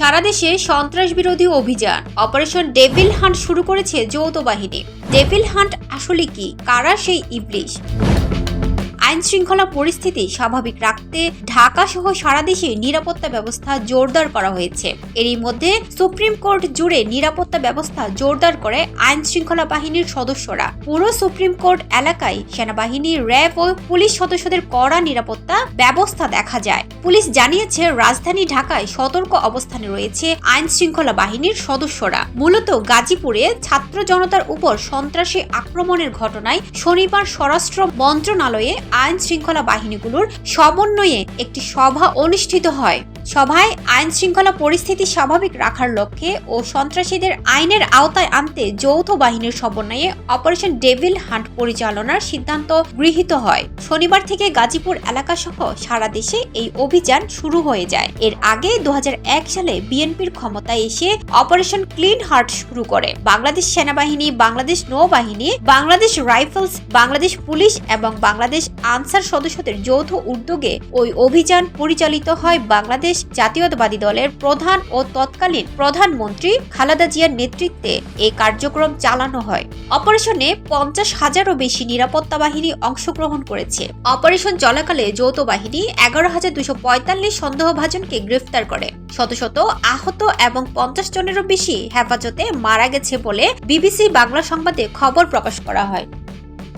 সারা দেশে সন্ত্রাস বিরোধী অভিযান। অপারেশন ডেভিল হান্ট শুরু করেছে যৌথ বাহিনী। ডেভিল হান্ট আসলে কি? কারা সেই ইবলিশ? আইন শৃঙ্খলা পরিস্থিতি স্বাভাবিক রাখতে ঢাকা সহ সারা দেশে নিরাপত্তা ব্যবস্থা জোরদার করা হয়েছে। এরই মধ্যে সুপ্রিম কোর্ট জুড়ে নিরাপত্তা ব্যবস্থা জোরদার করে আইন শৃঙ্খলা বাহিনীর সদস্যরা। পুরো সুপ্রিম কোর্ট এলাকায় সেনাবাহিনী, র্যাব ও পুলিশ সদস্যদের কড়া নিরাপত্তা ব্যবস্থা দেখা যায়। পুলিশ জানিয়েছে, রাজধানী ঢাকায় সতর্ক অবস্থানে রয়েছে আইন শৃঙ্খলা বাহিনীর সদস্যরা। মূলত গাজীপুরে ছাত্র জনতার উপর সন্ত্রাসী আক্রমণের ঘটনায় শনিবার স্বরাষ্ট্র মন্ত্রণালয়ে আইন শৃঙ্খলা বাহিনীগুলোর সমন্বয়ে একটি সভা অনুষ্ঠিত হয়। সভায় আইন শৃঙ্খলা পরিস্থিতি স্বাভাবিক রাখার লক্ষ্যে ও সন্ত্রাসীদের আইনের আওতায় আনতে যৌথ বাহিনীর সমন্বয়ে অপারেশন ডেভিল হান্ট পরিচালনার সিদ্ধান্ত গৃহীত হয়। শনিবার থেকে গাজীপুর এলাকা সহ সারা দেশে এই অভিযান শুরু হয়ে যায়। এর আগে দু সালে বিএনপির ক্ষমতায় এসে অপারেশন ক্লিন হার্ট শুরু করে। বাংলাদেশ সেনাবাহিনী, বাংলাদেশ নৌবাহিনী, বাংলাদেশ রাইফেলস, বাংলাদেশ পুলিশ এবং বাংলাদেশ আনসার সদস্যদের যৌথ উদ্যোগে ওই অভিযান পরিচালিত হয় বাংলাদেশ জাতীয়তাবাদী দলের প্রধান ও তৎকালীন প্রধানমন্ত্রী খালেদা জিয়ার নেতৃত্বে এই কার্যক্রম চালানো হয়। অপারেশনে পঞ্চাশ হাজারও বেশি নিরাপত্তা বাহিনী অংশগ্রহণ করেছে। অপারেশন চলাকালে যৌথ বাহিনী এগারো হাজার দুশো পঁয়তাল্লিশ সন্দেহভাজনকে গ্রেফতার করে। শত শত আহত এবং পঞ্চাশ জনেরও বেশি হেফাজতে মারা গেছে বলে বিবিসি বাংলা সংবাদে খবর প্রকাশ করা হয়।